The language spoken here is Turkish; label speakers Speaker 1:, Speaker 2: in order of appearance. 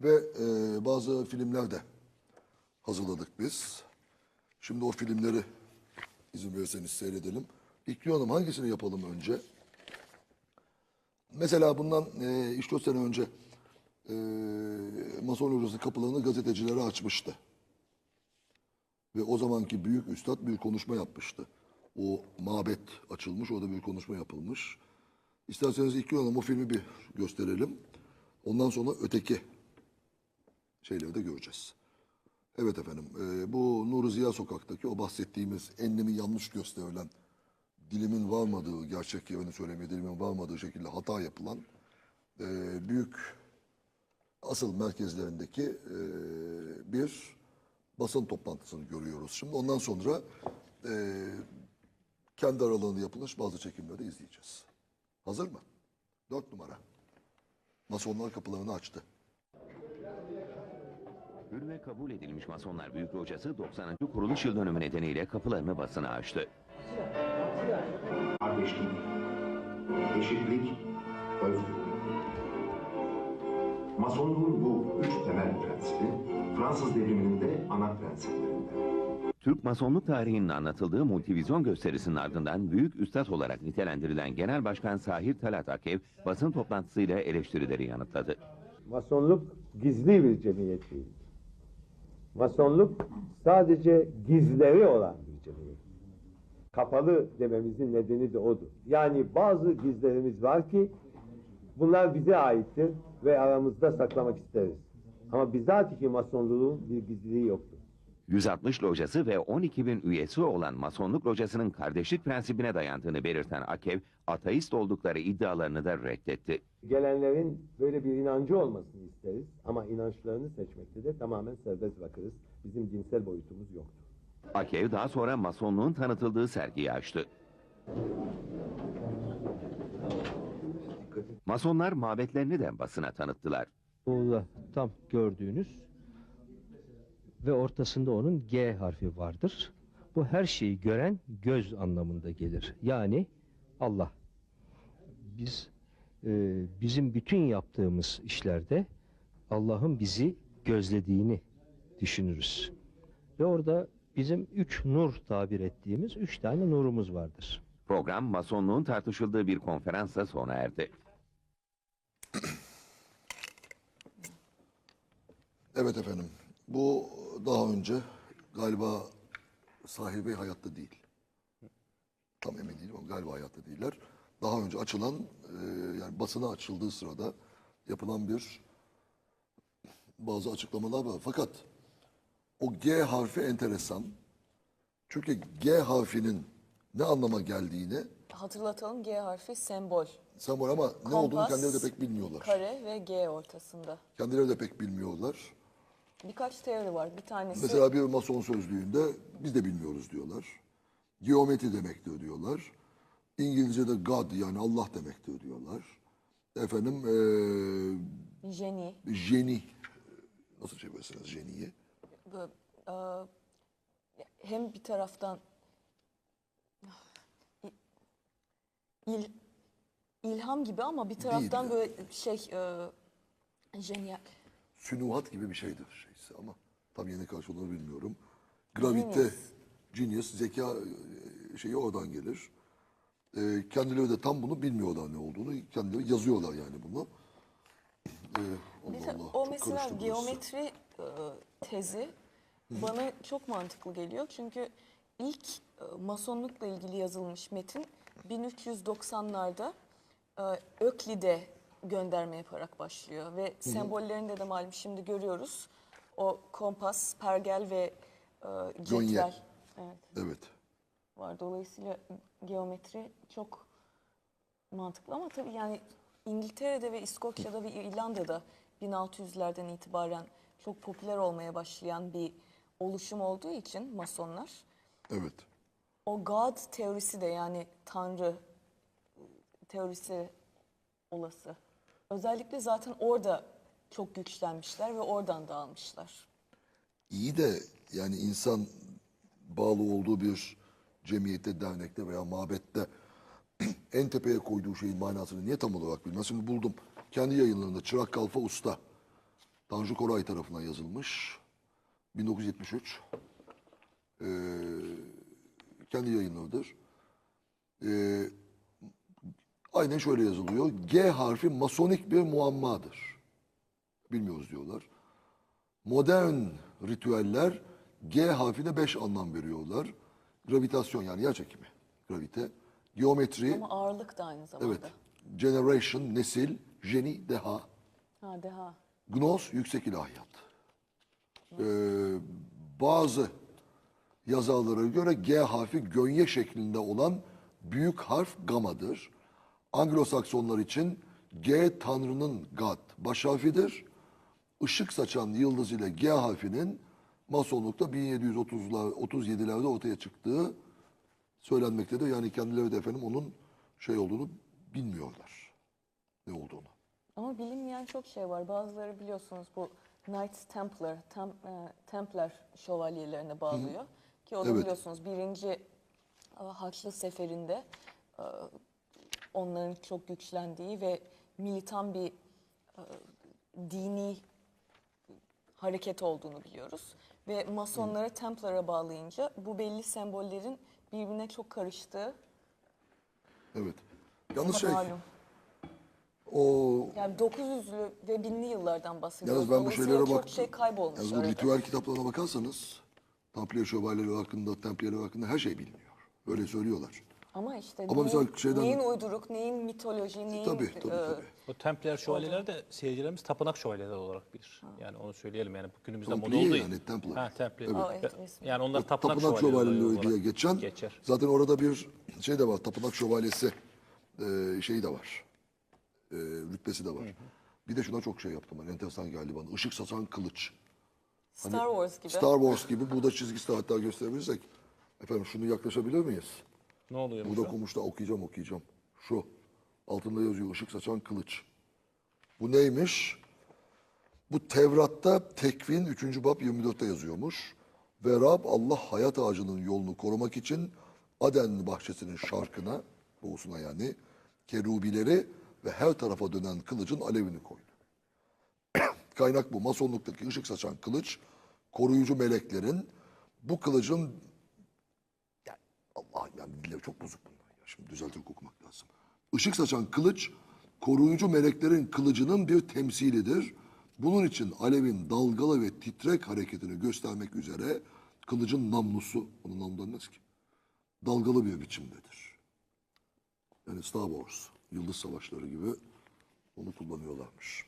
Speaker 1: Ve e, bazı filmler de hazırladık biz. Şimdi o filmleri izin verirseniz seyredelim. İlknur Hanım hangisini yapalım önce? Mesela bundan e, 3-4 sene önce e, Mason Hocası kapılarını gazetecilere açmıştı. Ve o zamanki büyük üstad bir konuşma yapmıştı. O mabet açılmış, orada bir konuşma yapılmış. İsterseniz ilk Hanım o filmi bir gösterelim. Ondan sonra öteki şeyleri de göreceğiz. Evet efendim, e, bu Nuri Ziya Sokak'taki o bahsettiğimiz enlemi yanlış gösterilen, dilimin varmadığı, gerçek yerini söylemeye dilimin varmadığı şekilde hata yapılan e, büyük asıl merkezlerindeki e, bir basın toplantısını görüyoruz. Şimdi ondan sonra e, kendi aralarında yapılmış bazı çekimleri de izleyeceğiz. Hazır mı? Dört numara. Masonlar kapılarını açtı.
Speaker 2: Kabul edilmiş Masonlar Büyük Locası 90. kuruluş yıl dönümü nedeniyle kapılarını basına açtı.
Speaker 3: kardeşlik, eşitlik, özgürlük. Masonluğun bu üç temel prensibi Fransız devriminin de ana prensiplerinden.
Speaker 2: Türk Masonluk tarihinin anlatıldığı multivizyon gösterisinin ardından büyük üstad olarak nitelendirilen Genel Başkan Sahir Talat Akev basın toplantısıyla eleştirileri yanıtladı.
Speaker 4: Masonluk gizli bir cemiyet değil. Masonluk sadece gizleri olan bir cemiyet. Kapalı dememizin nedeni de odur. Yani bazı gizlerimiz var ki bunlar bize aittir ve aramızda saklamak isteriz. Ama bizatihi masonluğun bir gizliliği yoktur.
Speaker 2: 160 locası ve 12 bin üyesi olan Masonluk locasının kardeşlik prensibine dayandığını belirten Akev, ateist oldukları iddialarını da reddetti.
Speaker 4: Gelenlerin böyle bir inancı olmasını isteriz ama inançlarını seçmekte de tamamen serbest bırakırız. Bizim dinsel boyutumuz yoktur.
Speaker 2: Akev daha sonra Masonluğun tanıtıldığı sergiyi açtı. Masonlar mabetlerini de basına tanıttılar.
Speaker 5: Burada tam gördüğünüz ve ortasında onun G harfi vardır. Bu her şeyi gören göz anlamında gelir. Yani Allah. Biz e, bizim bütün yaptığımız işlerde Allah'ın bizi gözlediğini düşünürüz. Ve orada bizim üç nur tabir ettiğimiz üç tane nurumuz vardır.
Speaker 2: Program Masonluğun tartışıldığı bir konferansla sona erdi.
Speaker 1: Evet efendim. Bu daha önce galiba sahibi hayatta değil. Tam emin değilim ama galiba hayatta değiller. Daha önce açılan e, yani basına açıldığı sırada yapılan bir bazı açıklamalar var. Fakat o G harfi enteresan. Çünkü G harfinin ne anlama geldiğini
Speaker 6: Hatırlatalım G harfi sembol.
Speaker 1: sembol ama ne olduğunu kendileri de pek bilmiyorlar.
Speaker 6: Kare ve G ortasında.
Speaker 1: Kendileri de pek bilmiyorlar.
Speaker 6: Birkaç teori var. Bir tanesi
Speaker 1: Mesela bir mason sözlüğünde biz de bilmiyoruz diyorlar. Geometri demektir diyorlar. İngilizce'de God yani Allah demektir diyorlar. Efendim eee
Speaker 6: jeni.
Speaker 1: jeni nasıl çevirirsiniz jeniyi?
Speaker 6: Böyle, e, hem bir taraftan il, ilham gibi ama bir taraftan
Speaker 1: ya.
Speaker 6: böyle şey e, jenyal.
Speaker 1: Sünuhat gibi bir şeydir şeysi ama tam yeni karşılığını bilmiyorum. Gravite,
Speaker 6: Genius.
Speaker 1: genius, zeka e, şeyi oradan gelir. E, kendileri de tam bunu bilmiyorlar ne olduğunu. Kendileri yazıyorlar yani bunu. E, Allah
Speaker 6: de
Speaker 1: Allah,
Speaker 6: o mesela
Speaker 1: burası.
Speaker 6: geometri e, tezi bana çok mantıklı geliyor. Çünkü ilk e, masonlukla ilgili yazılmış metin 1390'larda e, Öklid'e gönderme yaparak başlıyor. Ve sembollerinde de malum şimdi görüyoruz. O kompas, pergel ve e,
Speaker 1: Gönye.
Speaker 6: cetvel evet,
Speaker 1: Evet.
Speaker 6: var. Dolayısıyla geometri çok mantıklı ama tabii yani İngiltere'de ve İskoçya'da ve İrlanda'da 1600'lerden itibaren çok popüler olmaya başlayan bir oluşum olduğu için masonlar
Speaker 1: Evet.
Speaker 6: o God teorisi de yani Tanrı teorisi olası. Özellikle zaten orada çok güçlenmişler ve oradan dağılmışlar.
Speaker 1: İyi de yani insan bağlı olduğu bir cemiyette, dernekte veya mabette en tepeye koyduğu şeyin manasını niye tam olarak bilmez? Şimdi buldum. Kendi yayınlarında Çırak Kalfa Usta Tanju Koray tarafından yazılmış. 1973. Ee, kendi yayınlarıdır. Ee, aynen şöyle yazılıyor. G harfi masonik bir muammadır. Bilmiyoruz diyorlar. Modern ritüeller G harfine beş anlam veriyorlar. Gravitasyon yani yer çekimi, gravite, geometri,
Speaker 6: Ama ağırlık da aynı zamanda.
Speaker 1: evet, generation, nesil, jeni, deha,
Speaker 6: Ha deha.
Speaker 1: gnos, yüksek ilahiyat. Ee, bazı yazarlara göre G harfi gönye şeklinde olan büyük harf gamadır. Anglo-Saksonlar için G Tanrı'nın God baş harfidir. Işık saçan yıldız ile G harfinin Masonlukta 1730'lar 37'lerde ortaya çıktığı söylenmektedir. Yani kendileri de efendim onun şey olduğunu bilmiyorlar. Ne olduğunu.
Speaker 6: Ama bilinmeyen çok şey var. Bazıları biliyorsunuz bu Knights Templar, Tem, e, Templar şövalyelerine bağlıyor. Ki o da
Speaker 1: Evet.
Speaker 6: biliyorsunuz birinci e, Haçlı Seferi'nde e, onların çok güçlendiği ve militan bir e, dini hareket olduğunu biliyoruz. Ve Masonlara Templar'a bağlayınca bu belli sembollerin birbirine çok karıştığı
Speaker 1: Evet. Yalnız şey,
Speaker 6: malum.
Speaker 1: o
Speaker 6: Yani 900'lü ve 1000'li yıllardan bahsediyoruz.
Speaker 1: Yalnız ben bu
Speaker 6: Dolayısıyla
Speaker 1: şeylere
Speaker 6: çok
Speaker 1: baktım.
Speaker 6: şey kaybolmuş
Speaker 1: Yalnız bu
Speaker 6: arada.
Speaker 1: ritüel kitaplarına bakarsanız Tampliye şövalyeleri hakkında, Templiyeler hakkında her şey biliniyor. Öyle söylüyorlar.
Speaker 6: Ama işte
Speaker 1: Ama
Speaker 6: neyin,
Speaker 1: mesela şeyden-
Speaker 6: neyin uyduruk, neyin mitoloji, neyin...
Speaker 1: Tabii, tabii,
Speaker 6: e,
Speaker 1: tabii.
Speaker 7: O Templer şövalyeler de seyircilerimiz tapınak şövalyeleri olarak bilir. Yani onu söyleyelim yani günümüzde moda
Speaker 1: Templiye
Speaker 7: olduğu
Speaker 1: yani, Templar.
Speaker 7: Ha Templar.
Speaker 6: Aa, evet.
Speaker 7: Yani onlar tapınak,
Speaker 1: Tapınak
Speaker 7: şövalyeleri,
Speaker 1: diye
Speaker 7: olarak
Speaker 1: geçen.
Speaker 7: Geçer.
Speaker 1: Zaten orada bir şey de var. Tapınak şövalyesi e, şeyi de var. E, rütbesi de var. Bir de şuna çok şey yaptım ben. Enteresan geldi bana. Işık saçan kılıç.
Speaker 6: Star Wars gibi.
Speaker 1: Star Wars gibi. Burada çizgisi de hatta gösterebilirsek. Efendim şunu yaklaşabilir miyiz?
Speaker 7: Ne oluyor
Speaker 1: Burada okumuşta okuyacağım okuyacağım. Şu. Altında yazıyor ışık saçan kılıç. Bu neymiş? Bu Tevrat'ta Tekvin 3. bab 24'te yazıyormuş. Ve Rab Allah hayat ağacının yolunu korumak için Aden bahçesinin şarkına, doğusuna yani, kerubileri ve her tarafa dönen kılıcın alevini koydu. Kaynak bu. Masonluktaki ışık saçan kılıç, koruyucu meleklerin bu kılıcın yani dilleri çok bozuk bunlar ya. Şimdi düzelterek okumak lazım. Işık saçan kılıç koruyucu meleklerin kılıcının bir temsilidir. Bunun için alevin dalgalı ve titrek hareketini göstermek üzere kılıcın namlusu, onun namlu denmez ki, dalgalı bir biçimdedir. Yani Star Wars, Yıldız Savaşları gibi onu kullanıyorlarmış.